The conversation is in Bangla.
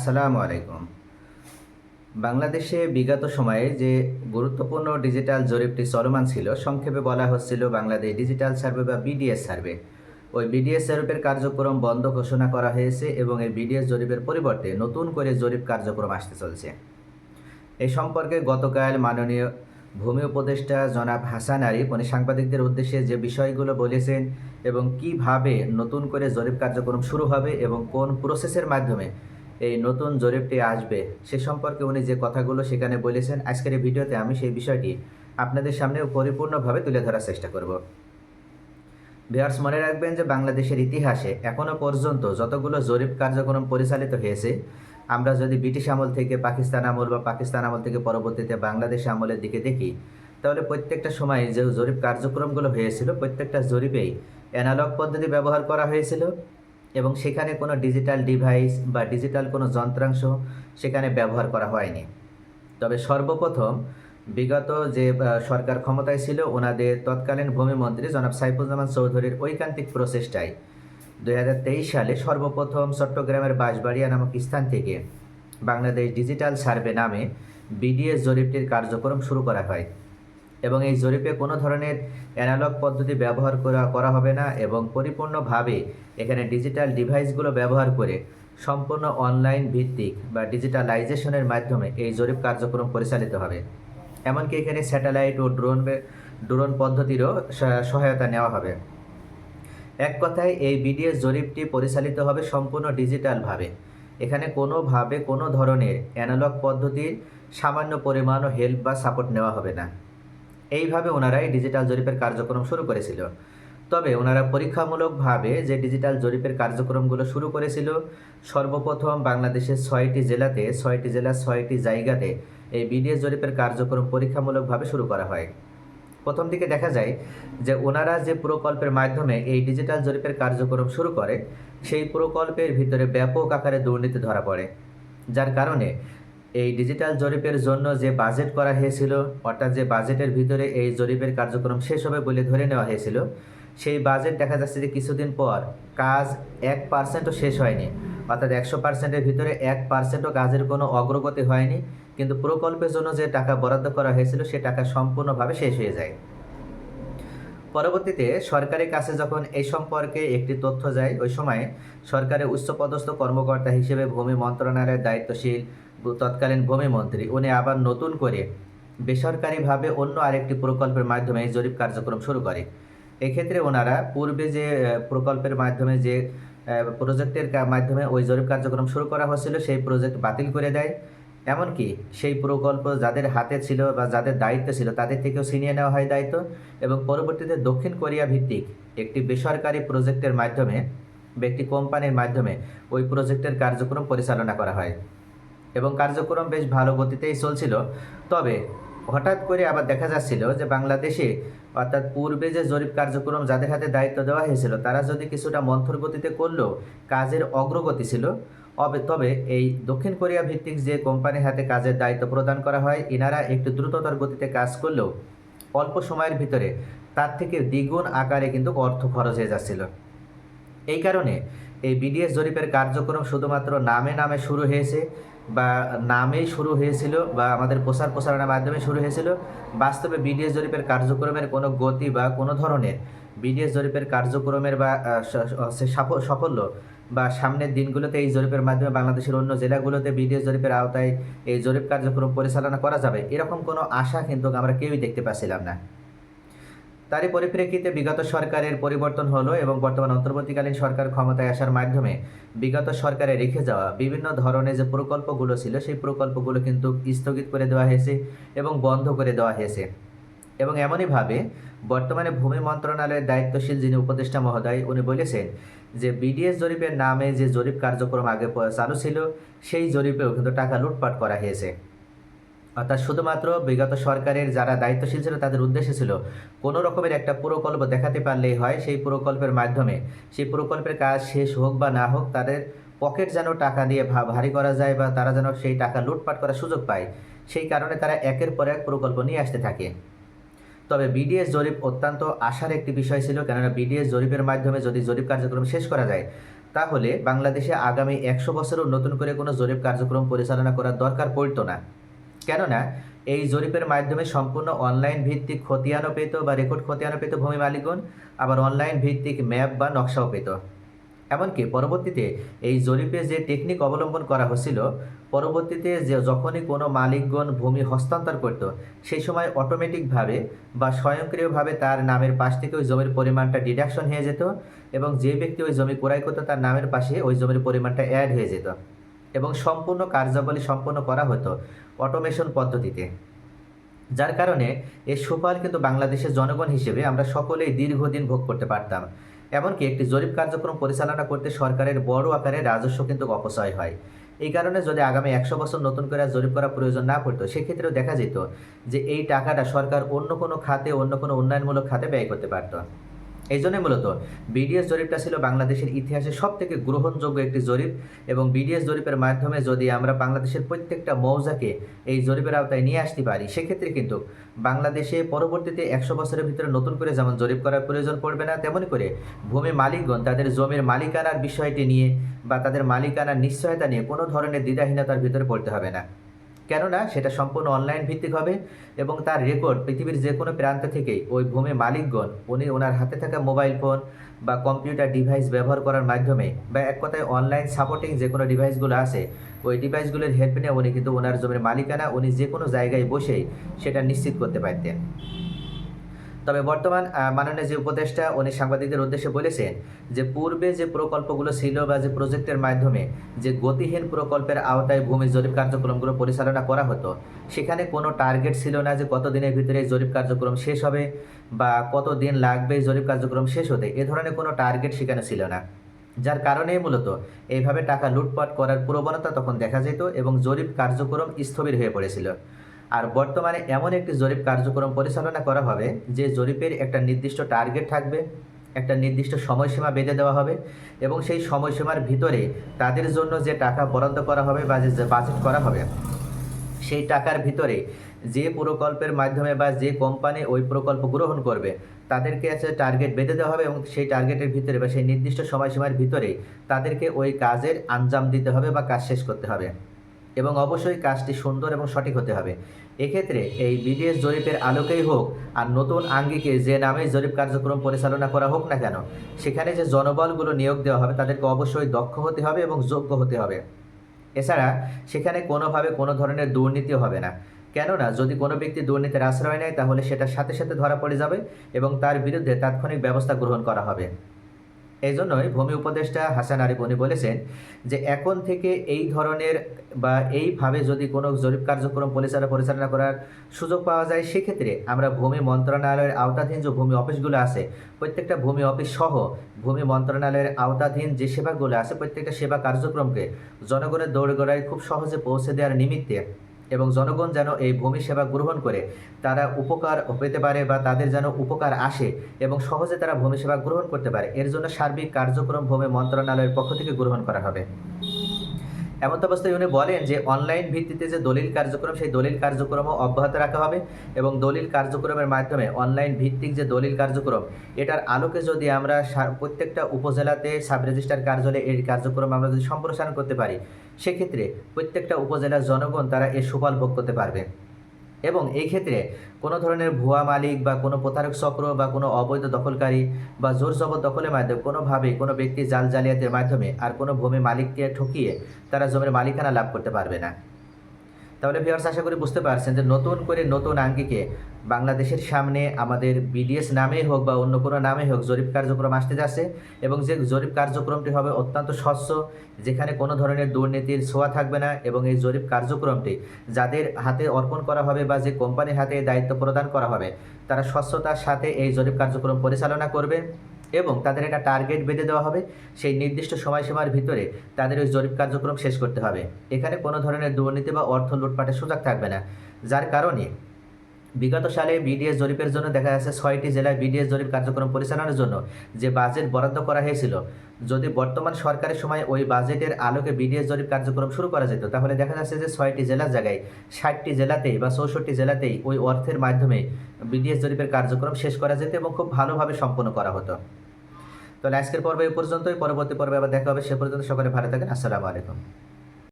আসসালামু আলাইকুম। বাংলাদেশে বিগত সময়ে যে গুরুত্বপূর্ণ ডিজিটাল জরিপটি চলমান ছিল, সংক্ষেপে বলা হচ্ছিল বাংলাদেশ ডিজিটাল সার্ভে বা বিডিএস সার্ভে। ওই বিডিএস জরিপের কার্যক্রম বন্ধ ঘোষণা করা হয়েছে এবং এই বিডিএস জরিপের পরিবর্তে নতুন করে জরিপ কার্যক্রম আসতে চলছে। এই সম্পর্কে গতকাল মাননীয় ভূমি উপদেষ্টা জনাব হাসান আরিফ, উনি সাংবাদিকদের উদ্দেশ্যে যে বিষয়গুলো বলেছেন এবং কীভাবে নতুন করে জরিপ কার্যক্রম শুরু হবে এবং কোন প্রসেসের মাধ্যমে এই নতুন জরিপটি আসবে, সে সম্পর্কে উনি যে কথাগুলো সেখানে বলেছেন, আজকের এই ভিডিওতে আমি সেই বিষয়টি আপনাদের সামনে পরিপূর্ণভাবে তুলে ধরার চেষ্টা করব। ভিউয়ার্স, মনে রাখবেন যে বাংলাদেশের ইতিহাসে এখনও পর্যন্ত যতগুলো জরিপ কার্যক্রম পরিচালিত হয়েছে, আমরা যদি ব্রিটিশ আমল থেকে পাকিস্তান আমল বা পাকিস্তান আমল থেকে পরবর্তীতে বাংলাদেশ আমলের দিকে দেখি, তাহলে প্রত্যেকটা সময়ে যে জরিপ কার্যক্রমগুলো হয়েছিল, প্রত্যেকটা জরিপেই অ্যানালগ পদ্ধতি ব্যবহার করা হয়েছিল। এবং সেখানে কোনো ডিজিটাল ডিভাইস বা ডিজিটাল কোনো যন্ত্রাংশ সেখানে ব্যবহার করা হয়নি। তবে সর্বপ্রথম বিগত যে সরকার ক্ষমতায় ছিল, ওনাদের তৎকালীন ভূমিমন্ত্রী জনাব সাইফুজ্জামান চৌধুরীর ঐকান্তিক প্রচেষ্টায় দু হাজার তেইশ সালে সর্বপ্রথম চট্টগ্রামের বাঁশবাড়িয়া নামক স্থান থেকে বাংলাদেশ ডিজিটাল সার্ভে নামে বিডিএস জরিপটির কার্যক্রম শুরু করা হয়। এবং এই জরিপে কোনো ধরনের অ্যানালগ পদ্ধতি ব্যবহার করা করা হবে না এবং পরিপূর্ণভাবে এখানে ডিজিটাল ডিভাইসগুলো ব্যবহার করে সম্পূর্ণ অনলাইন ভিত্তিক বা ডিজিটালাইজেশনের মাধ্যমে এই জরিপ কার্যক্রম পরিচালিত হবে। এমনকি এখানে স্যাটেলাইট ও ড্রোন ড্রোন পদ্ধতিরও সহ- সহায়তা নেওয়া হবে। এক কথায়, এই বিডিএস জরিপটি পরিচালিত হবে সম্পূর্ণ ডিজিটালভাবে এখানে কোনোভাবে কোনো ধরনের অ্যানালগ পদ্ধতির সামান্য পরিমাণও হেল্প বা সাপোর্ট নেওয়া হবে না। এইভাবে ওনারা এই ডিজিটাল জরিপের কার্যক্রম শুরু করেছিল। তবে ওনারা পরীক্ষামূলকভাবে যে ডিজিটাল জরিপের কার্যক্রমগুলো শুরু করেছিল, সর্বপ্রথম বাংলাদেশের ছয়টি জেলাতে, ছয়টি জেলার ছয়টি জায়গাতে এই বিডিএস জরিপের কার্যক্রম পরীক্ষামূলকভাবে শুরু করা হয়। প্রথম দিকে দেখা যায় যে ওনারা যে প্রকল্পের মাধ্যমে এই ডিজিটাল জরিপের কার্যক্রম শুরু করে, সেই প্রকল্পের ভিতরে ব্যাপক আকারে দুর্নীতি ধরা পড়ে। যার কারণে এই ডিজিটাল জরিপের জন্য যে বাজেট করা হয়েছিল, অর্থাৎ যে বাজেটের ভিতরে এই জরিপের কার্যক্রম শেষ হবে বলে ধরে নেওয়া হয়েছিল, সেই বাজেট দেখা যাচ্ছে যে কিছুদিন পর কাজ এক পার্সেন্টও শেষ হয়নি। অর্থাৎ একশো পার্সেন্টের ভিতরে এক পার্সেন্টও কাজের কোনো অগ্রগতি হয়নি, কিন্তু প্রকল্পের জন্য যে টাকা বরাদ্দ করা হয়েছিল, সে টাকা সম্পূর্ণভাবে শেষ হয়ে যায়। পরবর্তীতে সরকারের কাছে যখন এই সম্পর্কে একটি তথ্য যায়, ওই সময় সরকারের উচ্চপদস্থ কর্মকর্তা হিসেবে ভূমি মন্ত্রণালয়ের দায়িত্বশীল তৎকালীন ভূমি মন্ত্রী, উনি আবার নতুন করে বেসরকারিভাবে অন্য আরেকটি প্রকল্পের মাধ্যমে জরিপ কার্যক্রম শুরু করে। এক্ষেত্রে ওনারা পূর্বে যে প্রকল্পের মাধ্যমে যে প্রজেক্টের মাধ্যমে ওই জরিপ কার্যক্রম শুরু করা হয়েছিল, সেই প্রজেক্ট বাতিল করে দেয়। এমনকি সেই প্রকল্প যাদের হাতে ছিল বা যাদের দায়িত্ব ছিল, তাদের থেকেও ছিনিয়ে নেওয়া হয় দায়িত্ব। এবং পরবর্তীতে দক্ষিণ কোরিয়া ভিত্তিক একটি বেসরকারি প্রজেক্টের মাধ্যমে বা একটি কোম্পানির মাধ্যমে ওই প্রজেক্টের কার্যক্রম পরিচালনা করা হয়। এবং কার্যক্রম বেশ ভালো গতিতেই চলছিল। তবে হঠাৎ করে আবার দেখা যাচ্ছিল যে বাংলাদেশে, অর্থাৎ পূর্বে যে জরিপ কার্যক্রম যাদের হাতে দায়িত্ব দেওয়া হয়েছিল, তারা যদি কিছুটা মন্থর গতিতে করলেও কাজের অগ্রগতি ছিল তবে এই দক্ষিণ কোরিয়া ভিত্তিক যে কোম্পানির হাতে কাজের দায়িত্ব প্রদান করা হয় এনারা একটু দ্রুততর গতিতে কাজ করলেও অল্প সময়ের ভিতরে তার থেকে দ্বিগুণ আকারে কিন্তু অর্থ খরচ হয়ে যাচ্ছিল। এই কারণে এই বিডিএস জরিপের কার্যক্রম শুধুমাত্র নামে নামে শুরু হয়েছে বা নামেই শুরু হয়েছিল বা আমাদের প্রচার প্রসারণের মাধ্যমে শুরু হয়েছিল, বাস্তবে বিডিএস জরিপের কার্যক্রমের কোনো গতি বা কোনো ধরনের বিডিএস জরিপের কার্যক্রমের বা সাফল্য বা সামনের দিনগুলোতে এই জরিপের মাধ্যমে বাংলাদেশের অন্য জেলাগুলোতে বিডিএস জরিপের আওতায় এই জরিপ কার্যক্রম পরিচালনা করা যাবে। এরকম কোনো আশা কিন্তু আমরা কেউই দেখতে পাচ্ছিলাম না। তারই পরিপ্রেক্ষিতে বিগত সরকারের পরিবর্তন হলো এবং বর্তমান অন্তর্বর্তীকালীন সরকার ক্ষমতায় আসার মাধ্যমে বিগত সরকারে রেখে যাওয়া বিভিন্ন ধরনের যে প্রকল্পগুলো ছিল, সেই প্রকল্পগুলো কিন্তু স্থগিত করে দেওয়া হয়েছে এবং বন্ধ করে দেওয়া হয়েছে। এবং এমনইভাবে বর্তমানে ভূমি মন্ত্রণালয়ের দায়িত্বশীল যিনি উপদেষ্টা মহোদয়, উনি বলেছেন যে বিডিএস জরিপের নামে যে জরিপ কার্যক্রম আগে চালু ছিল, সেই জরিপেও কিন্তু টাকা লুটপাট করা হয়েছে। অর্থাৎ শুধুমাত্র বিগত সরকারের যারা দায়িত্বশীল ছিল, তাদের উদ্দেশ্য ছিল কোনো রকমের একটা প্রকল্প দেখাতে পারলেই হয়, সেই প্রকল্পের মাধ্যমে। সেই প্রকল্পের কাজ শেষ হোক বা না হোক, তাদের পকেট যেন টাকা দিয়ে ভা- ভারী করা যায় বা তারা যেন সেই টাকা লুটপাট করার সুযোগ পায়, সেই কারণে তারা একের পর এক প্রকল্প নিয়ে আসতে থাকে। তবে বিডিএস জরিপ অত্যন্ত আশার একটি বিষয় ছিল, কেননা বিডিএস জরিপের মাধ্যমে যদি জরিপ কার্যক্রম শেষ করা যায়, তাহলে বাংলাদেশে আগামী একশো বছরও নতুন করে কোনো জরিপ কার্যক্রম পরিচালনা করার দরকার পড়তো না। কেননা, এই জরিপের মাধ্যমে সম্পূর্ণ অনলাইন ভিত্তিক খতিয়ানও পেত বা রেকর্ড খতিয়ানও পেত ভূমি মালিকগণ, আবার অনলাইন ভিত্তিক ম্যাপ বা নকশাও পেত। এমনকি পরবর্তীতে এই জরিপে যে টেকনিক অবলম্বন করা হচ্ছিল পরবর্তীতে যে যখনই কোনো মালিকগণ ভূমি হস্তান্তর করত, সেই সময় অটোমেটিকভাবে বা স্বয়ংক্রিয়ভাবে তার নামের পাশ থেকে ওই জমির পরিমাণটা ডিডাকশন হয়ে যেত এবং যে ব্যক্তি ওই জমি ক্রয় করতো তার নামের পাশে ওই জমির পরিমাণটা অ্যাড হয়ে যেত এবং সম্পূর্ণ কার্যাবলী সম্পন্ন করা হতো অটোমেশন পদ্ধতিতে। যার কারণে এর সুফল কিন্তু বাংলাদেশের জনগণ হিসেবে আমরা সকলেই দীর্ঘদিন ভোগ করতে পারতাম। এমনকি একটি জরিপ কার্যক্রম পরিচালনা করতে সরকারের বড় আকারে রাজস্ব কিন্তু অপচয় হয়। এই কারণে যদি আগামী একশো বছর নতুন করে জরিপ করা প্রয়োজন না পড়তো, সেক্ষেত্রেও দেখা যেত যে এই টাকাটা সরকার অন্য কোনো খাতে, অন্য কোনো উন্নয়নমূলক খাতে ব্যয় করতে পারতো। এই জন্য মূলত বিডিএস জরিপটা ছিল বাংলাদেশের ইতিহাসে সব থেকে গ্রহণযোগ্য একটি জরিপ এবং বিডিএস জরিপের মাধ্যমে যদি আমরা বাংলাদেশের প্রত্যেকটা মৌজাকে এই জরিপের আওতায় নিয়ে আসতে পারি, সেক্ষেত্রে কিন্তু বাংলাদেশে পরবর্তীতে একশো বছরের ভিতরে নতুন করে যেমন জরিপ করার প্রয়োজন পড়বে না তেমনই করে ভূমি মালিকগণ তাদের জমির মালিকানার বিষয়টি নিয়ে বা তাদের মালিকানার নিশ্চয়তা নিয়ে কোনো ধরনের দ্বিধাহীনতার ভিতরে পড়তে হবে না। কেননা সেটা সম্পূর্ণ অনলাইন ভিত্তিক হবে এবং তার রেকর্ড পৃথিবীর যে কোনো প্রান্ত থেকেই ওই ভূমি মালিকগণ, উনি ওনার হাতে থাকা মোবাইল ফোন বা কম্পিউটার ডিভাইস ব্যবহার করার মাধ্যমে বা এক কথায় অনলাইন সাপোর্টিং যে কোনো ডিভাইসগুলো আছে, ওই ডিভাইসগুলোর হেল্প নিয়ে উনি কিন্তু ওনার জমির মালিকানা, উনি যে কোনো জায়গায় বসেই সেটা নিশ্চিত করতে পারতেন। তবে বর্তমান মাননীয় যে উপদেষ্টা, উনি সাংবাদিকদের উদ্দেশ্যে বলেছেন যে পূর্বে যে প্রকল্পগুলো ছিল বা যে প্রজেক্টের মাধ্যমে যে গতিহীন প্রকল্পের আওতায় ভূমি জরিপ কার্যক্রমগুলো পরিচালনা করা হতো, সেখানে কোনো টার্গেট ছিল না যে কত দিনের ভিতরে জরিপ কার্যক্রম শেষ হবে বা কত দিন লাগবে জরিপ কার্যক্রম শেষ হতে, এ ধরনের কোনো টার্গেট সেখানে ছিল না। যার কারণে মূলত এইভাবে টাকা লুটপাট করার প্রবণতা তখন দেখা যেত এবং জরিপ কার্যক্রম স্থবির হয়ে পড়েছিল। আর বর্তমানে এমন একটি জরিপ কার্যক্রম পরিচালনা করা হবে, যে জরিপের একটা নির্দিষ্ট টার্গেট থাকবে, একটা নির্দিষ্ট সময়সীমা বেঁধে দেওয়া হবে এবং সেই সময়সীমার ভিতরে তাদের জন্য যে টাকা বরাদ্দ করা হবে বা যে বাজেট করা হবে, সেই টাকার ভিতরে যে প্রকল্পের মাধ্যমে বা যে কোম্পানি ওই প্রকল্প গ্রহণ করবে, তাদেরকে আছে টার্গেট বেঁধে দেওয়া হবে এবং সেই টার্গেটের ভিতরে বা সেই নির্দিষ্ট সময়সীমার ভিতরে তাদেরকে ওই কাজের আঞ্জাম দিতে হবে বা কাজ শেষ করতে হবে। এবং অবশ্যই কাজটি সুন্দর এবং সঠিক হতে হবে। এক্ষেত্রে এই বিডিএস জরিপের আলোকেই হোক আর নতুন আঙ্গিকে যে নামে জরিপ কার্যক্রম পরিচালনা করা হোক না কেন, সেখানে যে জনবলগুলো নিয়োগ দেওয়া হবে তাদেরকে অবশ্যই দক্ষ হতে হবে এবং যোগ্য হতে হবে। এছাড়া সেখানে কোনোভাবে কোনো ধরনের দুর্নীতি হবে না। কেননা যদি কোনো ব্যক্তি দুর্নীতির আশ্রয় নেয় তাহলে সেটা সাথে সাথে ধরা পড়ে যাবে এবং তার বিরুদ্ধে তাৎক্ষণিক ব্যবস্থা গ্রহণ করা হবে। এই জন্যই ভূমি উপদেষ্টা হাসান আরিফ উনি বলেছেন যে এখন থেকে এই ধরনের বা এইভাবে যদি কোনো জরিপ কার্যক্রম পরিচালনা পরিচালনা করার সুযোগ পাওয়া যায়, সেক্ষেত্রে আমরা ভূমি মন্ত্রণালয়ের আওতাধীন যে ভূমি অফিসগুলো আছে, প্রত্যেকটা ভূমি অফিস সহ ভূমি মন্ত্রণালয়ের আওতাধীন যে সেবাগুলো আছে, প্রত্যেকটা সেবা কার্যক্রমকে জনগণের দৌড়গোড়ায় খুব সহজে পৌঁছে দেওয়ার নিমিত্তে এবং জনগণ যেন এই ভূমি সেবা গ্রহণ করে, তারা উপকার পেতে পারে বা তাদের যেন উপকার আসে এবং সহজে তারা ভূমি সেবা গ্রহণ করতে পারে। এর জন্য সার্বিক কার্যক্রম ভূমি মন্ত্রণালয়ের পক্ষ থেকে গ্রহণ করা হবে। এমন অবস্থায় উনি বলেন যে অনলাইন ভিত্তিতে যে দলিল কার্যক্রম, সেই দলিল কার্যক্রমও অব্যাহত রাখা হবে এবং দলিল কার্যক্রমের মাধ্যমে অনলাইন ভিত্তিক যে দলিল কার্যক্রম, এটার আলোকে যদি আমরা প্রত্যেকটা উপজেলাতে সাব রেজিস্ট্রার কার্যালয়ে এই কার্যক্রম আমরা যদি সম্প্রসারণ করতে পারি, সেক্ষেত্রে প্রত্যেকটা উপজেলার জনগণ তারা এর সুফল ভোগ করতে পারবে। এবং এই ক্ষেত্রে কোনো ধরনের ভুয়া মালিক বা কোনো প্রতারক চক্র বা কোনো অবৈধ দখলকারী বা জোর জবর দখলের মাধ্যমে কোনোভাবে কোনো ব্যক্তি জাল জালিয়াতের মাধ্যমে আর কোনো ভূমি মালিককে ঠকিয়ে তারা জমির মালিকানা লাভ করতে পারবে না। তাহলে ভিউয়ার্স আশা করি বুঝতে পারছেন যে নতুন করে নতুন আঙ্গিকে বাংলাদেশের সামনে আমাদের বিডিএস নামেই হোক বা অন্য কোনো নামে হোক জরিপ কার্যক্রম আসতে যাচ্ছে এবং যে জরিপ কার্যক্রমটি হবে অত্যন্ত স্বচ্ছ, যেখানে কোনো ধরনের দুর্নীতির ছোঁয়া থাকবে না এবং এই জরিপ কার্যক্রমটি যাদের হাতে অর্পণ করা হবে বা যে কোম্পানির হাতে দায়িত্ব প্রদান করা হবে, তারা স্বচ্ছতার সাথে এই জরিপ কার্যক্রম পরিচালনা করবে। এবং তাদের একটা টার্গেট বেঁধে দেওয়া হবে। সেই নির্দিষ্ট সময়সীমার ভিতরে তাদের ওই জরিপ কার্যক্রম শেষ করতে হবে। এখানে কোনো ধরনের দুর্নীতি বা অর্থ লুটপাটের সুযোগ থাকবে না। যার কারণে বিগত সালে বিডিএস জরিপের জন্য দেখা যাচ্ছে ছয়টি জেলায় বিডিএস জরিপ কার্যক্রম পরিচালনার জন্য যে বাজেট বরাদ্দ করা হয়েছিল, যদি বর্তমান সরকারের সময় ওই বাজেটের আলোকে বিডিএস জরিপ কার্যক্রম শুরু করা যেত, তাহলে দেখা যাচ্ছে যে ছয়টি জেলার জায়গায় ষাটটি জেলাতেই বা চৌষট্টি জেলাতেই ওই অর্থের মাধ্যমে বিডিএস জরিপের কার্যক্রম শেষ করা যেত এবং খুব ভালোভাবে সম্পন্ন করা হতো। তাহলে আজকের পর্বে এই পর্যন্তই। পরবর্তী পর্বে আবার দেখা হবে। সে পর্যন্ত সকলে ভালো থাকেন। আসসালামু আলাইকুম।